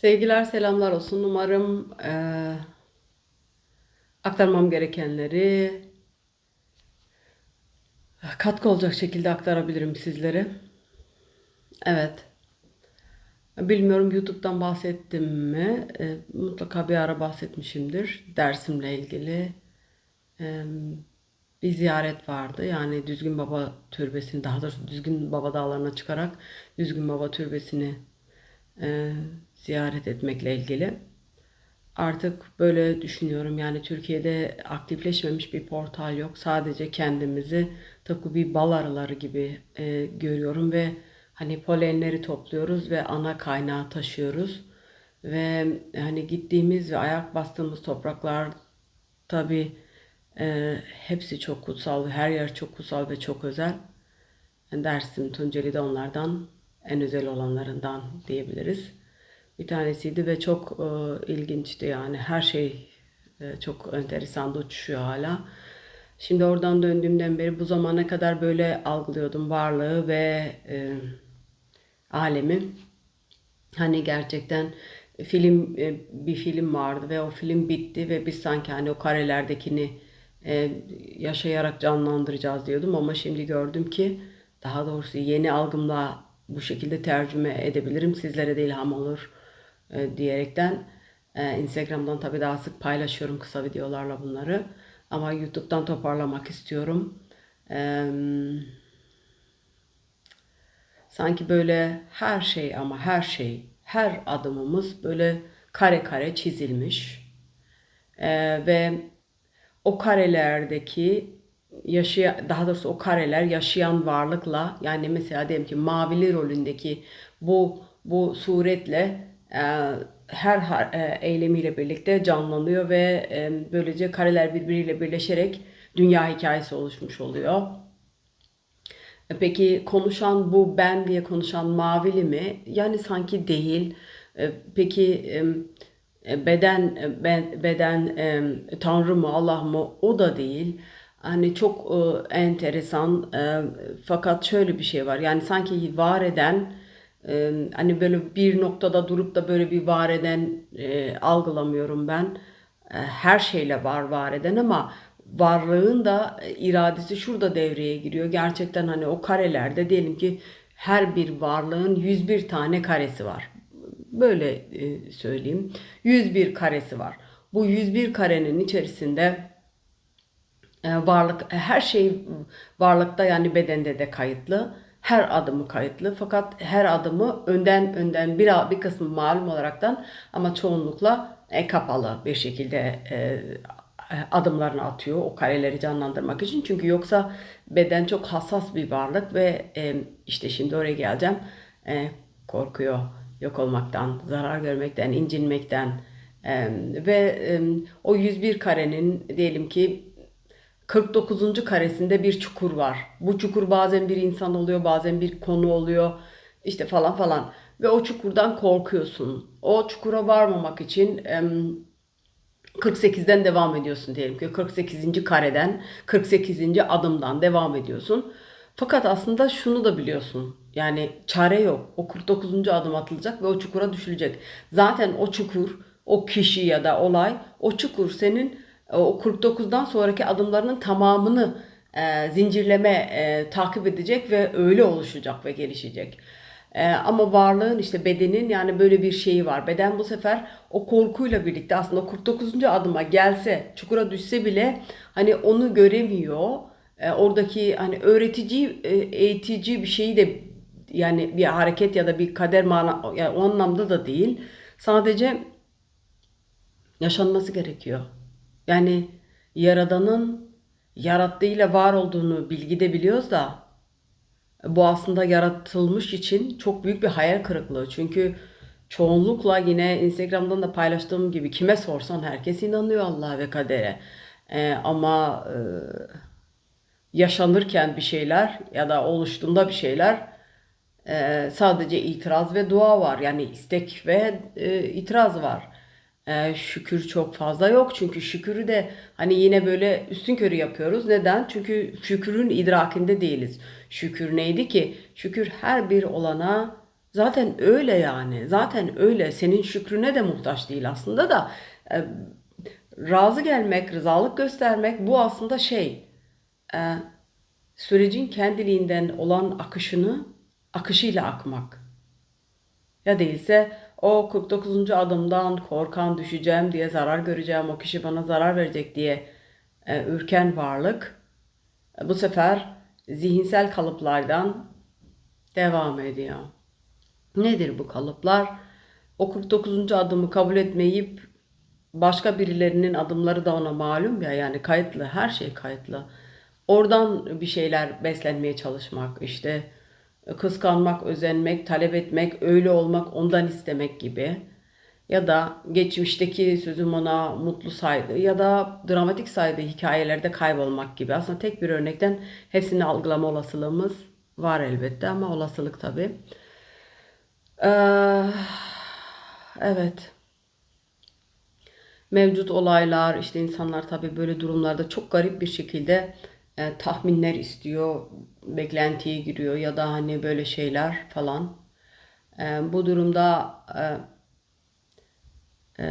Sevgiler, selamlar olsun. Umarım eee, aktarmam gerekenleri katkı olacak şekilde aktarabilirim sizlere. Evet. Bilmiyorum YouTube'dan bahsettim mi? Eee, mutlaka bir ara bahsetmişimdir. Dersimle ilgili eee, bir ziyaret vardı. Yani Düzgün Baba Türbesi'ni, daha doğrusu Düzgün Baba Dağları'na çıkarak Düzgün Baba Türbesi'ni eee, ziyaret etmekle ilgili. Artık böyle düşünüyorum yani Türkiye'de aktifleşmemiş bir portal yok. Sadece kendimizi tıpkı bir bal arıları gibi e, görüyorum ve hani polenleri topluyoruz ve ana kaynağı taşıyoruz. Ve hani gittiğimiz ve ayak bastığımız topraklar tabii e, hepsi çok kutsal her yer çok kutsal ve çok özel. Dersim Tunceli de onlardan en özel olanlarından diyebiliriz. Bir tanesiydi ve çok e, ilginçti yani her şey e, çok enteresan uçuşuyor hala. Şimdi oradan döndüğümden beri bu zamana kadar böyle algılıyordum varlığı ve e, alemi. Hani gerçekten film e, bir film vardı ve o film bitti ve biz sanki hani o karelerdekini e, yaşayarak canlandıracağız diyordum ama şimdi gördüm ki daha doğrusu yeni algımla bu şekilde tercüme edebilirim. Sizlere de ilham olur e, diyerekten e, Instagram'dan tabii daha sık paylaşıyorum kısa videolarla bunları. Ama YouTube'dan toparlamak istiyorum. Eee Sanki böyle her şey ama her şey, her adımımız böyle kare kare çizilmiş. Ee, ve o karelerdeki yaşayan, daha doğrusu o kareler yaşayan varlıkla yani mesela diyelim ki mavili rolündeki bu bu suretle e, her har- e, eylemiyle birlikte canlanıyor ve e, böylece kareler birbiriyle birleşerek dünya hikayesi oluşmuş oluyor. E, Peki konuşan bu ben diye konuşan mavili mi? Yani sanki değil. Peki beden beden Tanrı mı Allah mı? O da değil. Hani çok enteresan. Fakat şöyle bir şey var. Yani sanki var eden e, hani böyle bir noktada durup da böyle bir var eden e, algılamıyorum ben. E, Her şeyle var var eden ama varlığın da iradesi şurada devreye giriyor. Gerçekten hani o karelerde diyelim ki her bir varlığın 101 tane karesi var. Böyle e, söyleyeyim. 101 karesi var. Bu 101 karenin içerisinde varlık her şey varlıkta yani bedende de kayıtlı. Her adımı kayıtlı fakat her adımı önden önden bir, bir kısmı malum olaraktan ama çoğunlukla e, kapalı bir şekilde e, adımlarını atıyor o kareleri canlandırmak için. Çünkü yoksa beden çok hassas bir varlık ve e, işte şimdi oraya geleceğim. E, korkuyor yok olmaktan, zarar görmekten, incinmekten e, ve e, o 101 karenin diyelim ki 49. karesinde bir çukur var. Bu çukur bazen bir insan oluyor, bazen bir konu oluyor. işte falan falan. Ve o çukurdan korkuyorsun. O çukura varmamak için em, 48'den devam ediyorsun diyelim ki 48. kareden 48. adımdan devam ediyorsun. Fakat aslında şunu da biliyorsun. Yani çare yok. O 49. adım atılacak ve o çukura düşülecek. Zaten o çukur, o kişi ya da olay, o çukur senin o 49'dan sonraki adımlarının tamamını e, zincirleme e, takip edecek ve öyle oluşacak ve gelişecek. Ee, ama varlığın işte bedenin yani böyle bir şeyi var. Beden bu sefer o korkuyla birlikte aslında o 49. adıma gelse, çukura düşse bile hani onu göremiyor. Ee, oradaki hani öğretici, e, eğitici bir şeyi de yani bir hareket ya da bir kader mana yani o anlamda da değil. Sadece yaşanması gerekiyor. Yani Yaradan'ın yarattığıyla var olduğunu bilgide biliyoruz da bu aslında yaratılmış için çok büyük bir hayal kırıklığı. Çünkü çoğunlukla yine Instagram'dan da paylaştığım gibi kime sorsan herkes inanıyor Allah'a ve kadere. Ee, ama e, yaşanırken bir şeyler ya da oluştuğunda bir şeyler e, sadece itiraz ve dua var. Yani istek ve e, itiraz var. E, şükür çok fazla yok. Çünkü şükürü de hani yine böyle üstünkörü yapıyoruz. Neden? Çünkü şükürün idrakinde değiliz. Şükür neydi ki? Şükür her bir olana Zaten öyle yani. Zaten öyle. Senin şükrüne de muhtaç değil aslında da. E, razı gelmek, rızalık göstermek bu aslında şey. e, sürecin kendiliğinden olan akışını akışıyla akmak. Ya değilse o 49. adımdan korkan düşeceğim diye zarar göreceğim, o kişi bana zarar verecek diye e, ürken varlık e, bu sefer zihinsel kalıplardan devam ediyor. Nedir bu kalıplar? O 49. adımı kabul etmeyip başka birilerinin adımları da ona malum ya yani kayıtlı her şey kayıtlı. Oradan bir şeyler beslenmeye çalışmak işte kıskanmak, özenmek, talep etmek, öyle olmak, ondan istemek gibi. Ya da geçmişteki sözüm ona mutlu saydı ya da dramatik saydığı hikayelerde kaybolmak gibi. Aslında tek bir örnekten hepsini algılama olasılığımız var elbette ama olasılık tabii. Ee, evet. Mevcut olaylar, işte insanlar tabii böyle durumlarda çok garip bir şekilde e, tahminler istiyor, beklentiye giriyor ya da hani böyle şeyler falan. E, bu durumda e, e,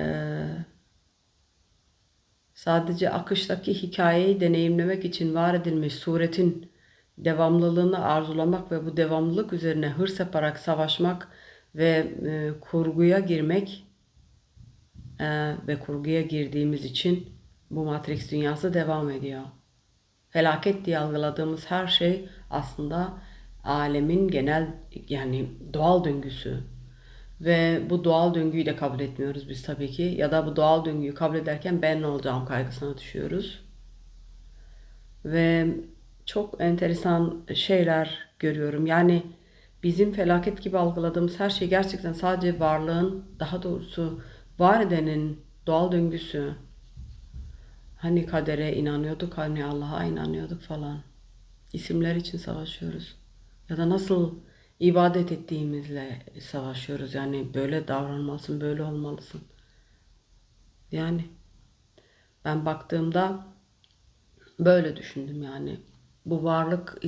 sadece akıştaki hikayeyi deneyimlemek için var edilmiş suretin devamlılığını arzulamak ve bu devamlılık üzerine hırs yaparak savaşmak ve e, kurguya girmek e, ve kurguya girdiğimiz için bu Matrix dünyası devam ediyor. Felaket diye algıladığımız her şey aslında alemin genel yani doğal döngüsü. Ve bu doğal döngüyü de kabul etmiyoruz biz tabii ki. Ya da bu doğal döngüyü kabul ederken ben ne olacağım kaygısına düşüyoruz. Ve çok enteresan şeyler görüyorum. Yani bizim felaket gibi algıladığımız her şey gerçekten sadece varlığın, daha doğrusu var edenin doğal döngüsü. Hani kadere inanıyorduk, hani Allah'a inanıyorduk falan. İsimler için savaşıyoruz. Ya da nasıl ibadet ettiğimizle savaşıyoruz. Yani böyle davranmalısın, böyle olmalısın. Yani ben baktığımda böyle düşündüm yani. Bu varlık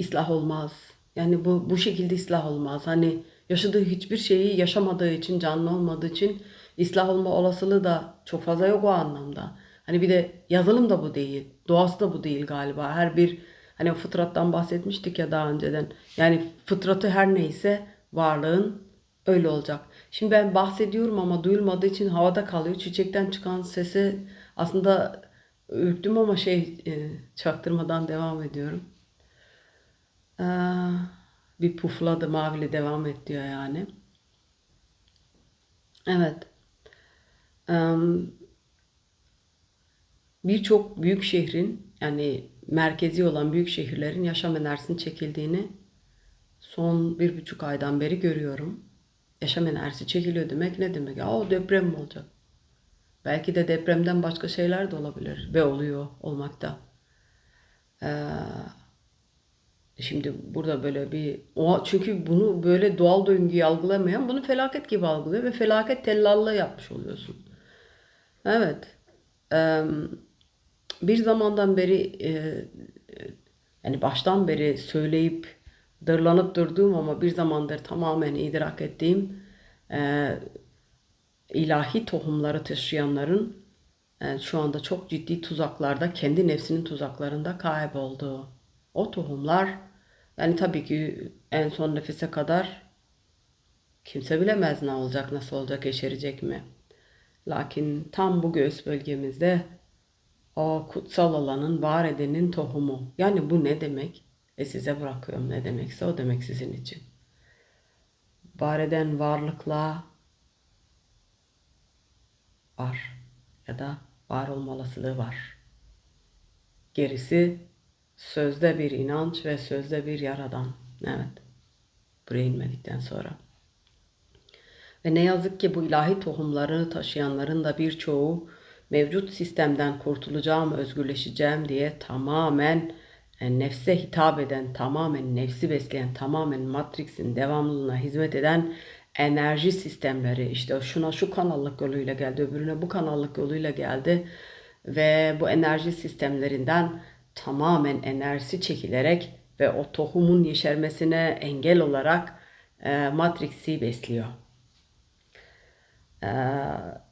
ıslah olmaz. Yani bu bu şekilde ıslah olmaz. Hani yaşadığı hiçbir şeyi yaşamadığı için, canlı olmadığı için ıslah olma olasılığı da çok fazla yok o anlamda. Hani bir de yazılım da bu değil. Doğası da bu değil galiba. Her bir hani fıtrattan bahsetmiştik ya daha önceden. Yani fıtratı her neyse varlığın öyle olacak. Şimdi ben bahsediyorum ama duyulmadığı için havada kalıyor. Çiçekten çıkan sesi aslında ürktüm ama şey e, çaktırmadan devam ediyorum. Ee, bir pufladı mavili devam et diyor yani. Evet. Um, birçok büyük şehrin yani merkezi olan büyük şehirlerin yaşam enerjisinin çekildiğini son bir buçuk aydan beri görüyorum. Yaşam enerjisi çekiliyor demek ne demek? O deprem mi olacak? Belki de depremden başka şeyler de olabilir ve oluyor olmakta. Ee, şimdi burada böyle bir o çünkü bunu böyle doğal döngüyü algılamayan bunu felaket gibi algılıyor ve felaket tellallığı yapmış oluyorsun. Evet. Ee, bir zamandan beri e, yani baştan beri söyleyip dırlanıp durduğum ama bir zamandır tamamen idrak ettiğim e, ilahi tohumları taşıyanların e, şu anda çok ciddi tuzaklarda, kendi nefsinin tuzaklarında kaybolduğu. O tohumlar yani tabii ki en son nefese kadar kimse bilemez ne olacak, nasıl olacak, yeşerecek mi? Lakin tam bu göğüs bölgemizde o kutsal olanın, var edenin tohumu. Yani bu ne demek? E size bırakıyorum ne demekse o demek sizin için. Var eden varlıkla var ya da var olma olasılığı var. Gerisi sözde bir inanç ve sözde bir yaradan. Evet. Buraya inmedikten sonra. Ve ne yazık ki bu ilahi tohumları taşıyanların da birçoğu mevcut sistemden kurtulacağım, özgürleşeceğim diye tamamen nefse hitap eden, tamamen nefsi besleyen, tamamen Matrix'in devamlılığına hizmet eden enerji sistemleri işte şuna şu kanallık yoluyla geldi, öbürüne bu kanallık yoluyla geldi ve bu enerji sistemlerinden tamamen enerjisi çekilerek ve o tohumun yeşermesine engel olarak e, Matrix'i besliyor. E,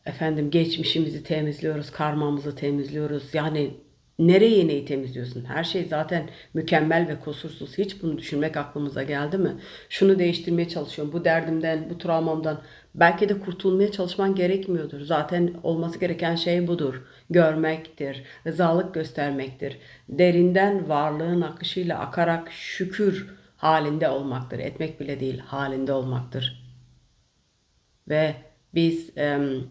efendim geçmişimizi temizliyoruz, karmamızı temizliyoruz. Yani nereye neyi temizliyorsun? Her şey zaten mükemmel ve kusursuz. Hiç bunu düşünmek aklımıza geldi mi? Şunu değiştirmeye çalışıyorum. Bu derdimden, bu travmamdan belki de kurtulmaya çalışman gerekmiyordur. Zaten olması gereken şey budur. Görmektir, rızalık göstermektir. Derinden varlığın akışıyla akarak şükür halinde olmaktır. Etmek bile değil, halinde olmaktır. Ve biz em,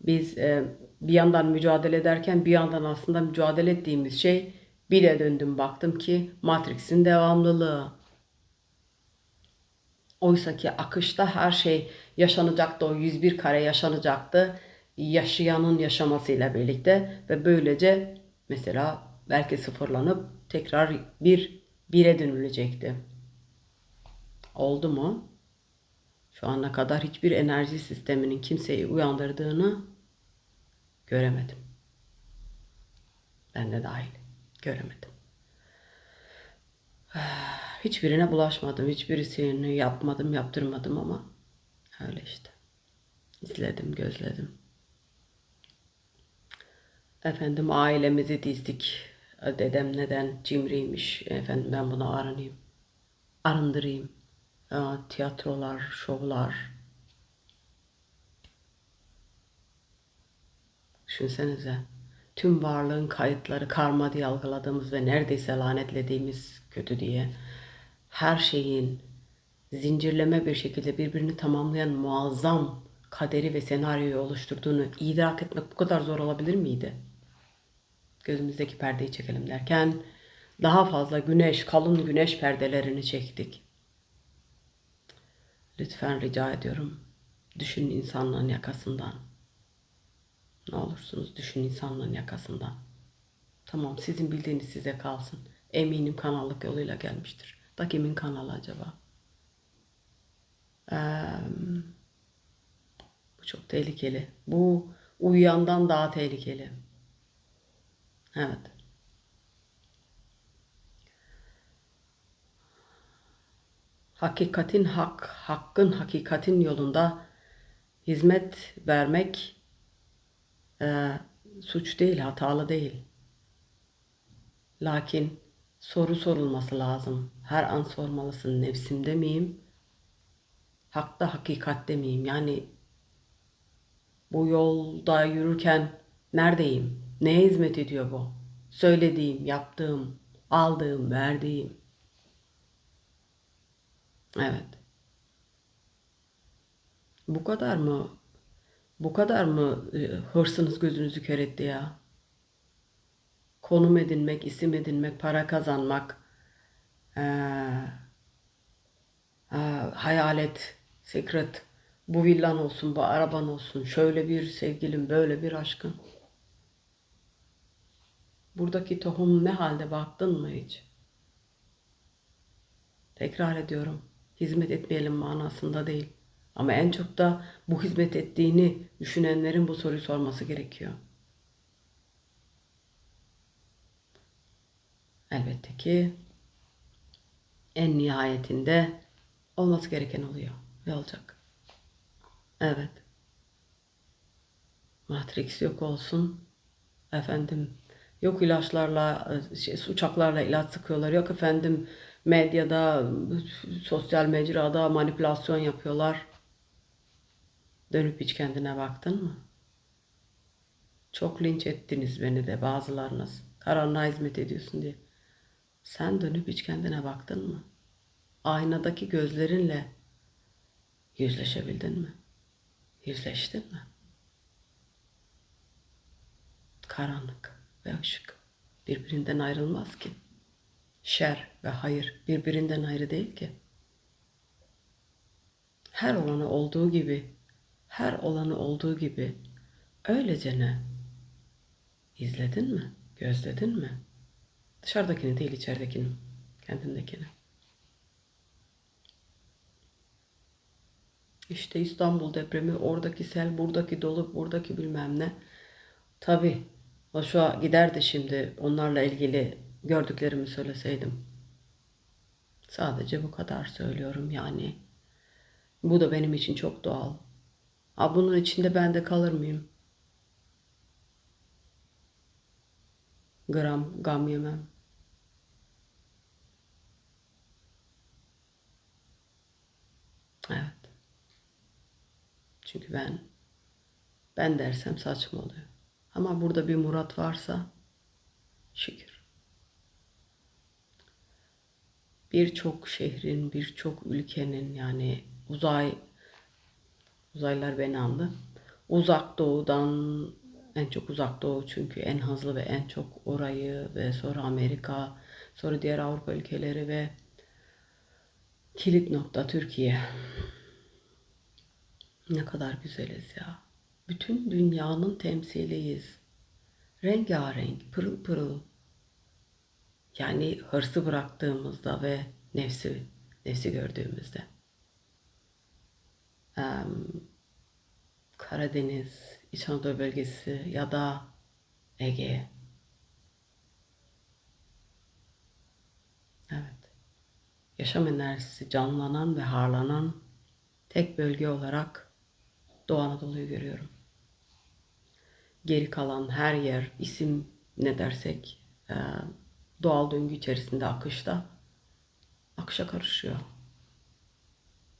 biz e, bir yandan mücadele ederken bir yandan aslında mücadele ettiğimiz şey bir de döndüm baktım ki Matrix'in devamlılığı. Oysa ki akışta her şey yaşanacaktı. O 101 kare yaşanacaktı. Yaşayanın yaşamasıyla birlikte ve böylece mesela belki sıfırlanıp tekrar bir bire dönülecekti. Oldu mu? Şu ana kadar hiçbir enerji sisteminin kimseyi uyandırdığını göremedim. Ben de dahil göremedim. Hiçbirine bulaşmadım, hiçbirisini yapmadım, yaptırmadım ama öyle işte. İzledim, gözledim. Efendim ailemizi dizdik. Dedem neden cimriymiş. Efendim ben bunu aranayım. Arındırayım. Tiyatrolar, şovlar. Düşünsenize. Tüm varlığın kayıtları karma diye algıladığımız ve neredeyse lanetlediğimiz kötü diye her şeyin zincirleme bir şekilde birbirini tamamlayan muazzam kaderi ve senaryoyu oluşturduğunu idrak etmek bu kadar zor olabilir miydi? Gözümüzdeki perdeyi çekelim derken daha fazla güneş, kalın güneş perdelerini çektik. Lütfen rica ediyorum. Düşün insanlığın yakasından. Ne olursunuz düşün insanlığın yakasından. Tamam sizin bildiğiniz size kalsın. Eminim kanallık yoluyla gelmiştir. Da kimin kanalı acaba? Ee, bu çok tehlikeli. Bu uyuyandan daha tehlikeli. Evet. Hakikatin hak, hakkın hakikatin yolunda hizmet vermek e, suç değil, hatalı değil. Lakin soru sorulması lazım. Her an sormalısın. Nefsimde miyim? Hakta hakikatte miyim? Yani bu yolda yürürken neredeyim? Neye hizmet ediyor bu? Söylediğim, yaptığım, aldığım, verdiğim. Evet. Bu kadar mı? Bu kadar mı e, hırsınız gözünüzü kör etti ya? Konum edinmek, isim edinmek, para kazanmak, ee, ee, hayalet, secret, bu villan olsun, bu araban olsun, şöyle bir sevgilim, böyle bir aşkın. Buradaki tohum ne halde baktın mı hiç? Tekrar ediyorum. Hizmet etmeyelim manasında değil. Ama en çok da bu hizmet ettiğini düşünenlerin bu soruyu sorması gerekiyor. Elbette ki en nihayetinde olması gereken oluyor ve olacak. Evet. Matrix yok olsun. Efendim yok ilaçlarla, şey, uçaklarla ilaç sıkıyorlar. Yok efendim medyada, sosyal mecrada manipülasyon yapıyorlar. Dönüp hiç kendine baktın mı? Çok linç ettiniz beni de bazılarınız. Karanlığa hizmet ediyorsun diye. Sen dönüp hiç kendine baktın mı? Aynadaki gözlerinle yüzleşebildin mi? Yüzleştin mi? Karanlık ve ışık birbirinden ayrılmaz ki. Şer ve hayır birbirinden ayrı değil ki. Her olanı olduğu gibi, her olanı olduğu gibi öylece ne? İzledin mi? Gözledin mi? Dışarıdakini değil içeridekini, kendindekini. İşte İstanbul depremi, oradaki sel, buradaki dolu, buradaki bilmem ne. Tabi o şu an giderdi şimdi onlarla ilgili gördüklerimi söyleseydim. Sadece bu kadar söylüyorum yani. Bu da benim için çok doğal. Ha bunun içinde ben de kalır mıyım? Gram gam yemem. Evet. Çünkü ben ben dersem saçma oluyor. Ama burada bir murat varsa şükür. Birçok şehrin, birçok ülkenin yani uzay uzaylılar beni andı. Uzak doğudan en çok uzak doğu çünkü en hızlı ve en çok orayı ve sonra Amerika, sonra diğer Avrupa ülkeleri ve kilit nokta Türkiye. Ne kadar güzeliz ya. Bütün dünyanın temsiliyiz. Rengarenk, pırıl pırıl. Yani hırsı bıraktığımızda ve nefsi, nefsi gördüğümüzde. Karadeniz, İç Anadolu bölgesi ya da Ege. Evet. Yaşam enerjisi canlanan ve harlanan tek bölge olarak Doğu Anadolu'yu görüyorum. Geri kalan her yer isim ne dersek doğal döngü içerisinde akışta akışa karışıyor.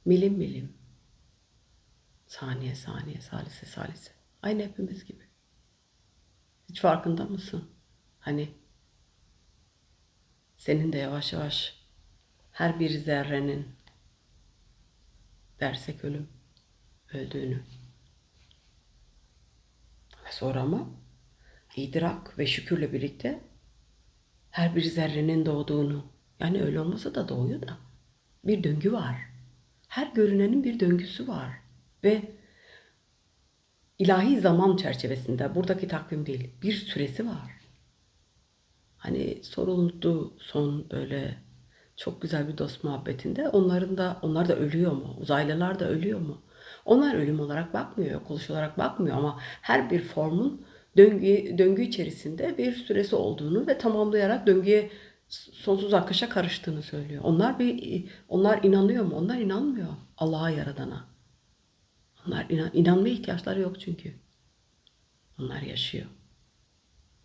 Milim milim. Saniye saniye salise salise. Aynı hepimiz gibi. Hiç farkında mısın? Hani senin de yavaş yavaş her bir zerrenin dersek ölüm öldüğünü. Ve sonra ama idrak ve şükürle birlikte her bir zerrenin doğduğunu. Yani öyle olmasa da doğuyor da. Bir döngü var. Her görünenin bir döngüsü var. Ve ilahi zaman çerçevesinde buradaki takvim değil bir süresi var. Hani soruldu son böyle çok güzel bir dost muhabbetinde onların da onlar da ölüyor mu? Uzaylılar da ölüyor mu? Onlar ölüm olarak bakmıyor, yok oluş olarak bakmıyor ama her bir formun döngü, döngü içerisinde bir süresi olduğunu ve tamamlayarak döngüye sonsuz akışa karıştığını söylüyor. Onlar bir onlar inanıyor mu? Onlar inanmıyor Allah'a yaradana. Onlar inan, inanmaya ihtiyaçları yok çünkü. Onlar yaşıyor.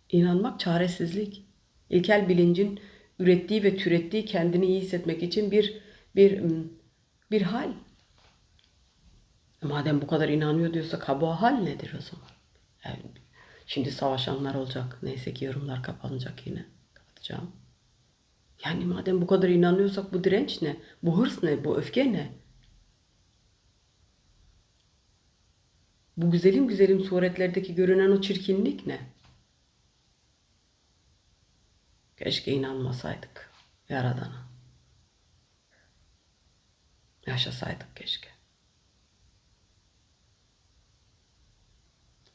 İnanmak çaresizlik. İlkel bilincin ürettiği ve türettiği kendini iyi hissetmek için bir bir bir hal. Madem bu kadar inanıyor diyorsa bu hal nedir o zaman? Yani şimdi savaşanlar olacak. Neyse ki yorumlar kapanacak yine. Kapatacağım. Yani madem bu kadar inanıyorsak bu direnç ne? Bu hırs ne? Bu öfke ne? Bu güzelim güzelim suretlerdeki görünen o çirkinlik ne? Keşke inanmasaydık Yaradan'a. Yaşasaydık keşke.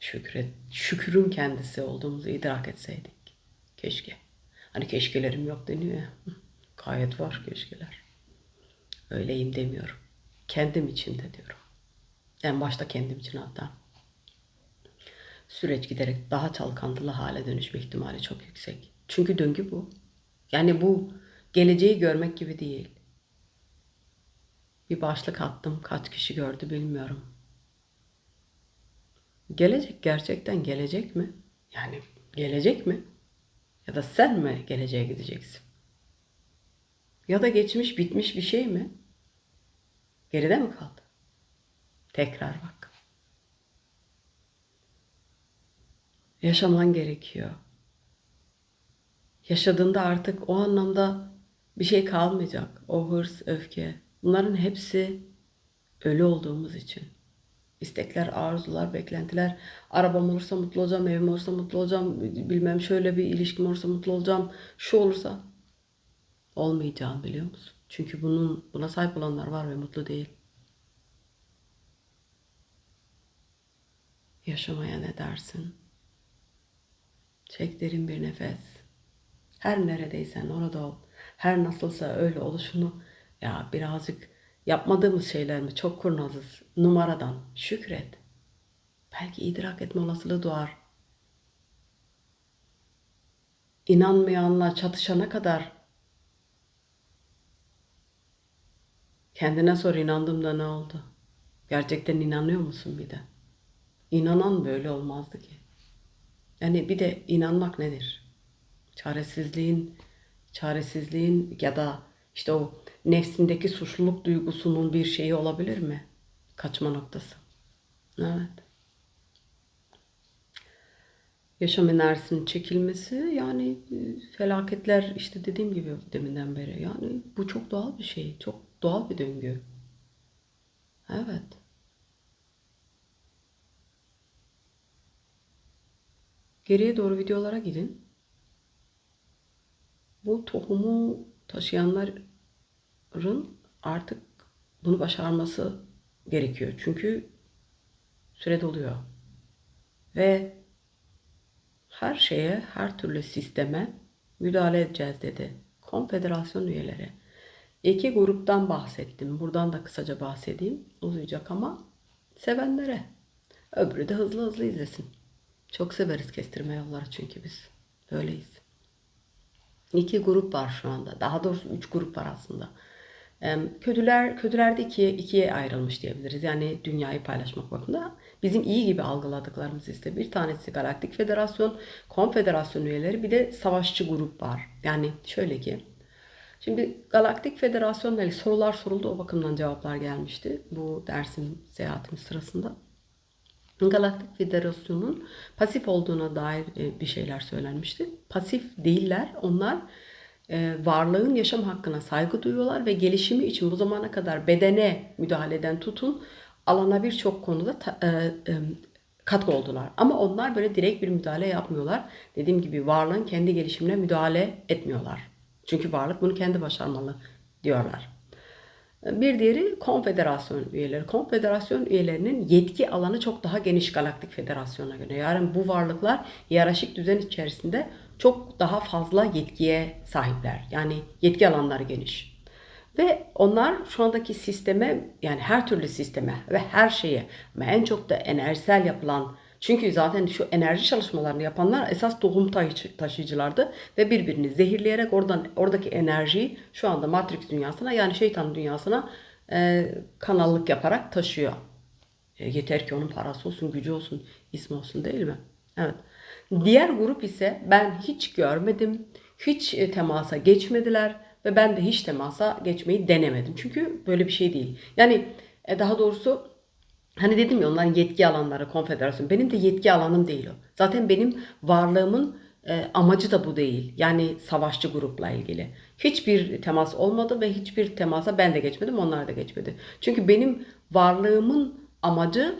Şükret, şükürün kendisi olduğumuzu idrak etseydik. Keşke. Hani keşkelerim yok deniyor ya. Gayet var keşkeler. Öyleyim demiyorum. Kendim için de diyorum. En başta kendim için hatta. Süreç giderek daha çalkantılı hale dönüşme ihtimali çok yüksek. Çünkü döngü bu. Yani bu geleceği görmek gibi değil. Bir başlık attım. Kaç kişi gördü bilmiyorum. Gelecek gerçekten gelecek mi? Yani gelecek mi? Ya da sen mi geleceğe gideceksin? Ya da geçmiş bitmiş bir şey mi? Geride mi kaldı? Tekrar bak. Yaşaman gerekiyor. Yaşadığında artık o anlamda bir şey kalmayacak. O hırs, öfke. Bunların hepsi ölü olduğumuz için. İstekler, arzular, beklentiler. Arabam olursa mutlu olacağım, evim olursa mutlu olacağım, bilmem şöyle bir ilişkim olursa mutlu olacağım. Şu olursa olmayacağım biliyor musun? Çünkü bunun buna sahip olanlar var ve mutlu değil. Yaşamaya ne dersin? Çek derin bir nefes. Her neredeysen orada ol. Her nasılsa öyle oluşunu ya birazcık yapmadığımız şeyler mi çok kurnazız. Numaradan şükret. Belki idrak etme olasılığı doğar. İnanmayanla çatışana kadar kendine sor inandığımda ne oldu? Gerçekten inanıyor musun bir de? İnanan böyle olmazdı ki. Yani bir de inanmak nedir? Çaresizliğin, çaresizliğin ya da işte o nefsindeki suçluluk duygusunun bir şeyi olabilir mi? Kaçma noktası. Evet. Yaşam enerjisinin çekilmesi yani e, felaketler işte dediğim gibi deminden beri yani bu çok doğal bir şey. Çok doğal bir döngü. Evet. Geriye doğru videolara gidin. Bu tohumu taşıyanların artık bunu başarması gerekiyor. Çünkü süre doluyor. Ve her şeye, her türlü sisteme müdahale edeceğiz dedi. Konfederasyon üyeleri. İki gruptan bahsettim. Buradan da kısaca bahsedeyim. Uzayacak ama sevenlere. Öbürü de hızlı hızlı izlesin. Çok severiz kestirme yolları çünkü biz. Böyleyiz. İki grup var şu anda. Daha doğrusu üç grup var aslında. Kötüler, kötüler de ikiye, ikiye ayrılmış diyebiliriz. Yani dünyayı paylaşmak bakımında. Bizim iyi gibi algıladıklarımız işte. Bir tanesi Galaktik Federasyon, Konfederasyon üyeleri bir de savaşçı grup var. Yani şöyle ki. Şimdi Galaktik Federasyon'la ilgili sorular soruldu. O bakımdan cevaplar gelmişti. Bu dersin seyahatimiz sırasında. Galaktik Federasyon'un pasif olduğuna dair e, bir şeyler söylenmişti. Pasif değiller. Onlar varlığın yaşam hakkına saygı duyuyorlar ve gelişimi için bu zamana kadar bedene müdahaleden tutun alana birçok konuda e, e, katkı oldular. Ama onlar böyle direkt bir müdahale yapmıyorlar. Dediğim gibi varlığın kendi gelişimine müdahale etmiyorlar. Çünkü varlık bunu kendi başarmalı diyorlar. Bir diğeri konfederasyon üyeleri. Konfederasyon üyelerinin yetki alanı çok daha geniş Galaktik Federasyon'a göre. Yani bu varlıklar hiyerarşik düzen içerisinde çok daha fazla yetkiye sahipler. Yani yetki alanları geniş. Ve onlar şu andaki sisteme yani her türlü sisteme ve her şeye ama en çok da enerjisel yapılan çünkü zaten şu enerji çalışmalarını yapanlar esas tohum taşı- taşıyıcılardı ve birbirini zehirleyerek oradan oradaki enerjiyi şu anda Matrix dünyasına yani şeytan dünyasına e, kanallık yaparak taşıyor. E, yeter ki onun parası olsun, gücü olsun, ismi olsun değil mi? Evet. Diğer grup ise ben hiç görmedim, hiç e, temasa geçmediler ve ben de hiç temasa geçmeyi denemedim. Çünkü böyle bir şey değil. Yani e, daha doğrusu Hani dedim ya onların yetki alanları konfederasyon. Benim de yetki alanım değil o. Zaten benim varlığımın e, amacı da bu değil. Yani savaşçı grupla ilgili. Hiçbir temas olmadı ve hiçbir temasa ben de geçmedim, onlar da geçmedi. Çünkü benim varlığımın amacı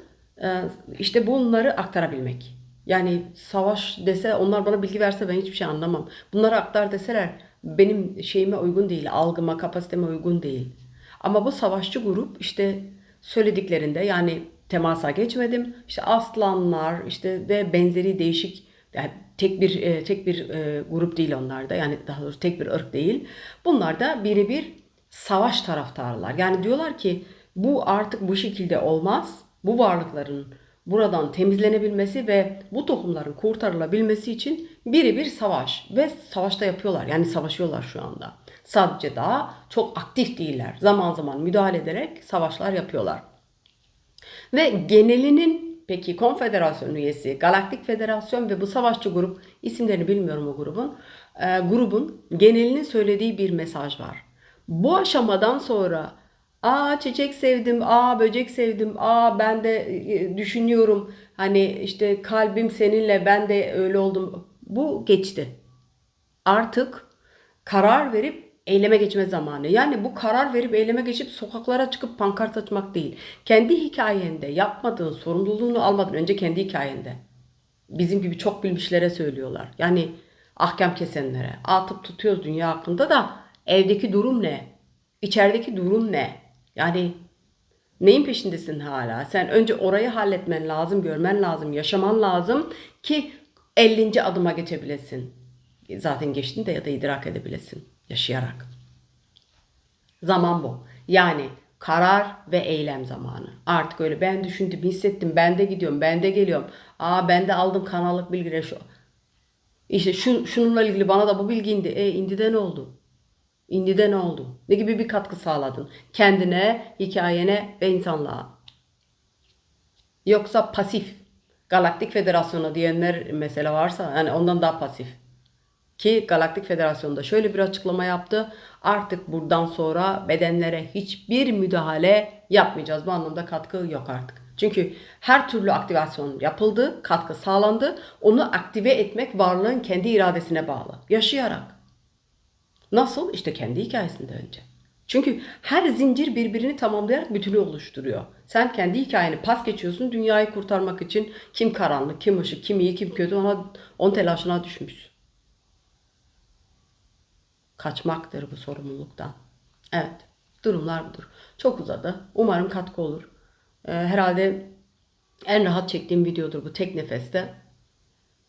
işte bunları aktarabilmek. Yani savaş dese, onlar bana bilgi verse ben hiçbir şey anlamam. Bunları aktar deseler benim şeyime uygun değil, algıma, kapasiteme uygun değil. Ama bu savaşçı grup işte söylediklerinde yani temasa geçmedim. İşte aslanlar işte ve benzeri değişik yani tek bir e, tek bir e, grup değil onlar da yani daha doğrusu tek bir ırk değil. Bunlar da birebir savaş taraftarlar. Yani diyorlar ki bu artık bu şekilde olmaz. Bu varlıkların buradan temizlenebilmesi ve bu tohumların kurtarılabilmesi için birebir savaş ve savaşta yapıyorlar. Yani savaşıyorlar şu anda. Sadece daha çok aktif değiller. Zaman zaman müdahale ederek savaşlar yapıyorlar. Ve genelinin peki konfederasyon üyesi, Galaktik Federasyon ve bu savaşçı grup isimlerini bilmiyorum o grubun. e, grubun genelinin söylediği bir mesaj var. Bu aşamadan sonra aa çiçek sevdim, aa böcek sevdim, aa ben de e, düşünüyorum hani işte kalbim seninle ben de öyle oldum. Bu geçti. Artık karar verip eyleme geçme zamanı. Yani bu karar verip eyleme geçip sokaklara çıkıp pankart açmak değil. Kendi hikayende yapmadığın sorumluluğunu almadan önce kendi hikayende. Bizim gibi çok bilmişlere söylüyorlar. Yani ahkam kesenlere. Atıp tutuyoruz dünya hakkında da evdeki durum ne? İçerideki durum ne? Yani Neyin peşindesin hala? Sen önce orayı halletmen lazım, görmen lazım, yaşaman lazım ki 50. adıma geçebilesin. Zaten geçtin de ya da idrak edebilesin yaşayarak. Zaman bu. Yani karar ve eylem zamanı. Artık öyle ben düşündüm, hissettim, ben de gidiyorum, ben de geliyorum. Aa ben de aldım kanallık bilgileri şu. İşte şu, şununla ilgili bana da bu bilgi indi. E indi de ne oldu? İndi ne oldu? Ne gibi bir katkı sağladın? Kendine, hikayene ve insanlığa. Yoksa pasif. Galaktik Federasyonu diyenler mesela varsa yani ondan daha pasif. Ki Galaktik Federasyonu da şöyle bir açıklama yaptı. Artık buradan sonra bedenlere hiçbir müdahale yapmayacağız. Bu anlamda katkı yok artık. Çünkü her türlü aktivasyon yapıldı, katkı sağlandı. Onu aktive etmek varlığın kendi iradesine bağlı. Yaşayarak. Nasıl? İşte kendi hikayesinde önce. Çünkü her zincir birbirini tamamlayarak bütünü oluşturuyor. Sen kendi hikayeni pas geçiyorsun dünyayı kurtarmak için kim karanlık, kim ışık, kim iyi, kim kötü ona on telaşına düşmüşsün. Kaçmaktır bu sorumluluktan. Evet, durumlar budur. Çok uzadı. Umarım katkı olur. Ee, herhalde en rahat çektiğim videodur bu tek nefeste.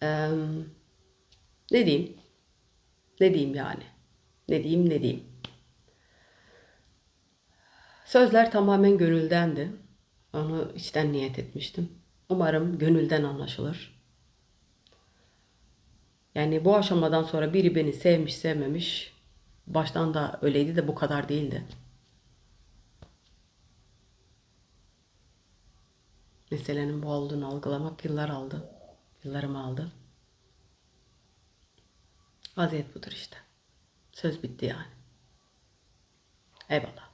Ee, ne diyeyim? Ne diyeyim yani? Ne diyeyim ne diyeyim? Sözler tamamen gönüldendi. Onu içten niyet etmiştim. Umarım gönülden anlaşılır. Yani bu aşamadan sonra biri beni sevmiş sevmemiş. Baştan da öyleydi de bu kadar değildi. Meselenin bu olduğunu algılamak yıllar aldı. Yıllarımı aldı. Vaziyet budur işte. Söz bitti yani. Eyvallah.